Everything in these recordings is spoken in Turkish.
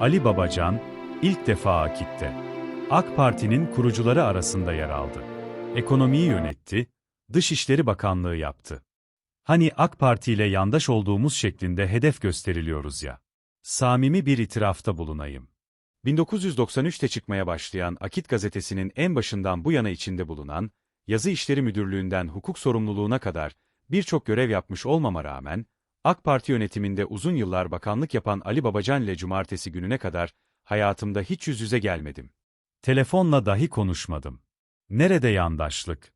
Ali Babacan, ilk defa Akit'te. AK Parti'nin kurucuları arasında yer aldı. Ekonomiyi yönetti, Dışişleri Bakanlığı yaptı. Hani AK Parti ile yandaş olduğumuz şeklinde hedef gösteriliyoruz ya. Samimi bir itirafta bulunayım. 1993'te çıkmaya başlayan Akit gazetesinin en başından bu yana içinde bulunan, yazı işleri müdürlüğünden hukuk sorumluluğuna kadar birçok görev yapmış olmama rağmen, AK Parti yönetiminde uzun yıllar bakanlık yapan Ali Babacan ile cumartesi gününe kadar hayatımda hiç yüz yüze gelmedim. Telefonla dahi konuşmadım. Nerede yandaşlık?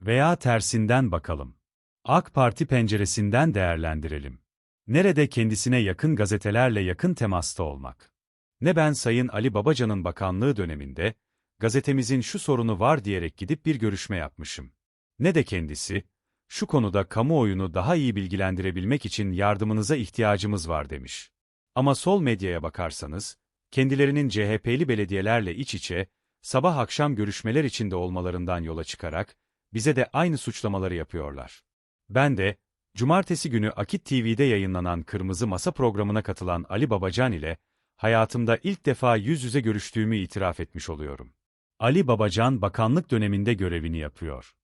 Veya tersinden bakalım. AK Parti penceresinden değerlendirelim. Nerede kendisine yakın gazetelerle yakın temasta olmak? Ne ben Sayın Ali Babacan'ın bakanlığı döneminde, gazetemizin şu sorunu var diyerek gidip bir görüşme yapmışım. Ne de kendisi, şu konuda kamuoyunu daha iyi bilgilendirebilmek için yardımınıza ihtiyacımız var demiş. Ama sol medyaya bakarsanız, kendilerinin CHP'li belediyelerle iç içe, sabah akşam görüşmeler içinde olmalarından yola çıkarak, bize de aynı suçlamaları yapıyorlar. Ben de, cumartesi günü Akit TV'de yayınlanan Kırmızı Masa programına katılan Ali Babacan ile, hayatımda ilk defa yüz yüze görüştüğümü itiraf etmiş oluyorum. Ali Babacan bakanlık döneminde görevini yapıyor.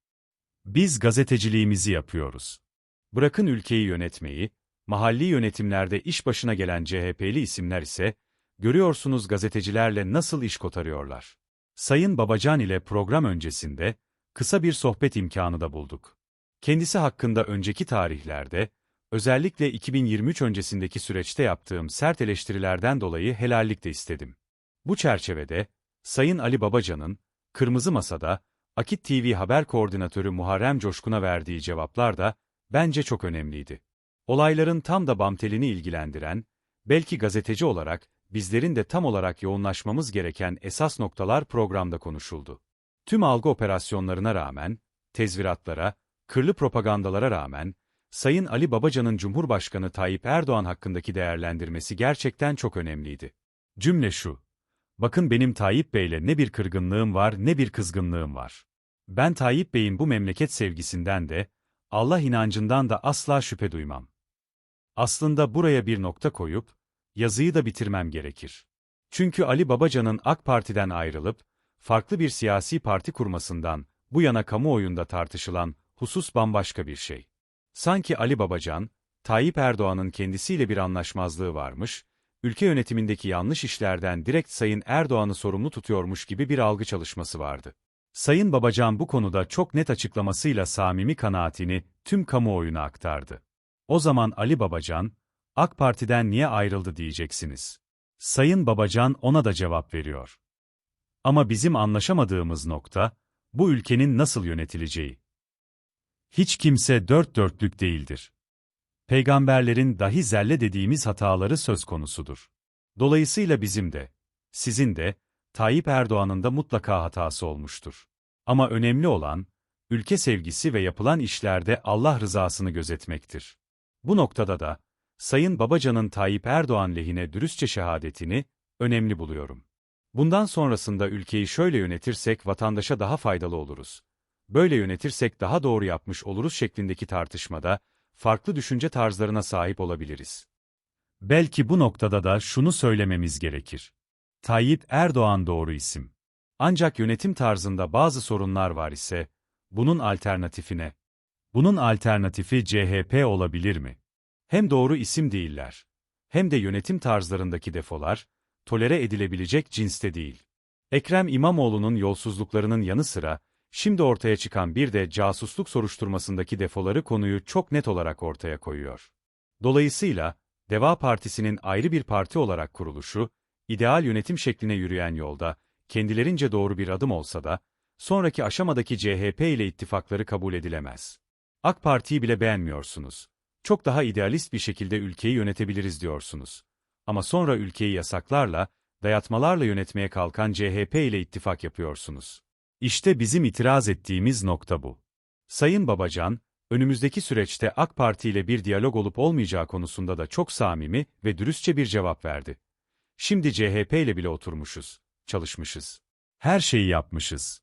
Biz gazeteciliğimizi yapıyoruz. Bırakın ülkeyi yönetmeyi, mahalli yönetimlerde iş başına gelen CHP'li isimler ise, görüyorsunuz gazetecilerle nasıl iş kotarıyorlar. Sayın Babacan ile program öncesinde, kısa bir sohbet imkanı da bulduk. Kendisi hakkında önceki tarihlerde, özellikle 2023 öncesindeki süreçte yaptığım sert eleştirilerden dolayı helallik de istedim. Bu çerçevede, Sayın Ali Babacan'ın, Kırmızı Masa'da, Akit TV haber koordinatörü Muharrem Coşkun'a verdiği cevaplar da, bence çok önemliydi. Olayların tam da bam telini ilgilendiren, belki gazeteci olarak, bizlerin de tam olarak yoğunlaşmamız gereken esas noktalar programda konuşuldu. Tüm algı operasyonlarına rağmen, tezviratlara, kırlı propagandalara rağmen, Sayın Ali Babacan'ın Cumhurbaşkanı Tayyip Erdoğan hakkındaki değerlendirmesi gerçekten çok önemliydi. Cümle şu. Bakın benim Tayyip Bey'le ne bir kırgınlığım var ne bir kızgınlığım var. Ben Tayyip Bey'in bu memleket sevgisinden de, Allah inancından da asla şüphe duymam. Aslında buraya bir nokta koyup, yazıyı da bitirmem gerekir. Çünkü Ali Babacan'ın AK Parti'den ayrılıp, farklı bir siyasi parti kurmasından, bu yana kamuoyunda tartışılan husus bambaşka bir şey. Sanki Ali Babacan, Tayyip Erdoğan'ın kendisiyle bir anlaşmazlığı varmış, ülke yönetimindeki yanlış işlerden direkt Sayın Erdoğan'ı sorumlu tutuyormuş gibi bir algı çalışması vardı. Sayın Babacan bu konuda çok net açıklamasıyla samimi kanaatini tüm kamuoyuna aktardı. O zaman Ali Babacan, AK Parti'den niye ayrıldı diyeceksiniz. Sayın Babacan ona da cevap veriyor. Ama bizim anlaşamadığımız nokta, bu ülkenin nasıl yönetileceği. Hiç kimse dört dörtlük değildir. Peygamberlerin dahi zelle dediğimiz hataları söz konusudur. Dolayısıyla bizim de, sizin de, Tayyip Erdoğan'ın da mutlaka hatası olmuştur. Ama önemli olan, ülke sevgisi ve yapılan işlerde Allah rızasını gözetmektir. Bu noktada da, Sayın Babacan'ın Tayyip Erdoğan lehine dürüstçe şehadetini, önemli buluyorum. Bundan sonrasında ülkeyi şöyle yönetirsek vatandaşa daha faydalı oluruz. Böyle yönetirsek daha doğru yapmış oluruz şeklindeki tartışmada, farklı düşünce tarzlarına sahip olabiliriz. Belki bu noktada da şunu söylememiz gerekir. Tayyip Erdoğan doğru isim. Ancak yönetim tarzında bazı sorunlar var ise, bunun alternatifine. Bunun alternatifi CHP olabilir mi? Hem doğru isim değiller, hem de yönetim tarzlarındaki defolar, tolere edilebilecek cinste değil. Ekrem İmamoğlu'nun yolsuzluklarının yanı sıra, şimdi ortaya çıkan bir de casusluk soruşturmasındaki defoları konuyu çok net olarak ortaya koyuyor. Dolayısıyla, Deva Partisi'nin ayrı bir parti olarak kuruluşu, ideal yönetim şekline yürüyen yolda, kendilerince doğru bir adım olsa da, sonraki aşamadaki CHP ile ittifakları kabul edilemez. AK Parti'yi bile beğenmiyorsunuz. Çok daha idealist bir şekilde ülkeyi yönetebiliriz diyorsunuz. Ama sonra ülkeyi yasaklarla, dayatmalarla yönetmeye kalkan CHP ile ittifak yapıyorsunuz. İşte bizim itiraz ettiğimiz nokta bu. Sayın Babacan, önümüzdeki süreçte AK Parti ile bir diyalog olup olmayacağı konusunda da çok samimi ve dürüstçe bir cevap verdi. Şimdi CHP ile bile oturmuşuz, çalışmışız. Her şeyi yapmışız.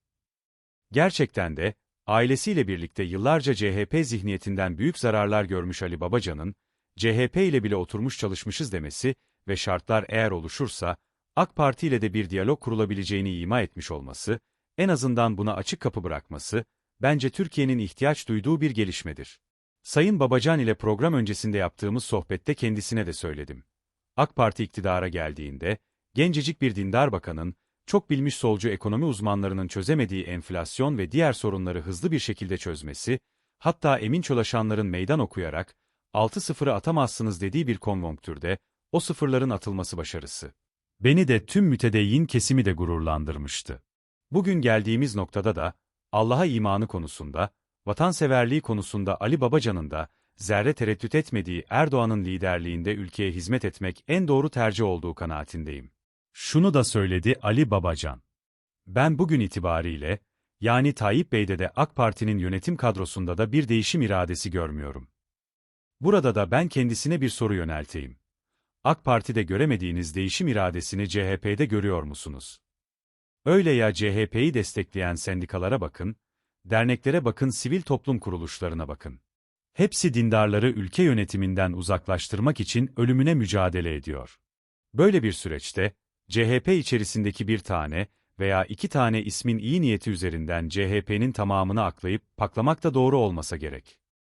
Gerçekten de, ailesiyle birlikte yıllarca CHP zihniyetinden büyük zararlar görmüş Ali Babacan'ın, CHP ile bile oturmuş çalışmışız demesi, ve şartlar eğer oluşursa, AK Parti ile de bir diyalog kurulabileceğini ima etmiş olması, en azından buna açık kapı bırakması, bence Türkiye'nin ihtiyaç duyduğu bir gelişmedir. Sayın Babacan ile program öncesinde yaptığımız sohbette kendisine de söyledim. AK Parti iktidara geldiğinde, gencecik bir dindar bakanın, çok bilmiş solcu ekonomi uzmanlarının çözemediği enflasyon ve diğer sorunları hızlı bir şekilde çözmesi, hatta Emin Çolaşanların meydan okuyarak, 6-0'ı atamazsınız dediği bir konjonktürde, o sıfırların atılması başarısı. Beni de tüm mütedeyyin kesimi de gururlandırmıştı. Bugün geldiğimiz noktada da, Allah'a imanı konusunda, vatanseverliği konusunda Ali Babacan'ın da, zerre tereddüt etmediği Erdoğan'ın liderliğinde ülkeye hizmet etmek en doğru tercih olduğu kanaatindeyim. Şunu da söyledi Ali Babacan. Ben bugün itibariyle, yani Tayyip Bey'de de AK Parti'nin yönetim kadrosunda da bir değişim iradesi görmüyorum. Burada da ben kendisine bir soru yönelteyim. AK Parti'de göremediğiniz değişim iradesini CHP'de görüyor musunuz? Öyle ya CHP'yi destekleyen sendikalara bakın, derneklere bakın, sivil toplum kuruluşlarına bakın. Hepsi dindarları ülke yönetiminden uzaklaştırmak için ölümüne mücadele ediyor. Böyle bir süreçte, CHP içerisindeki bir tane veya iki tane ismin iyi niyeti üzerinden CHP'nin tamamını aklayıp paklamak da doğru olmasa gerek.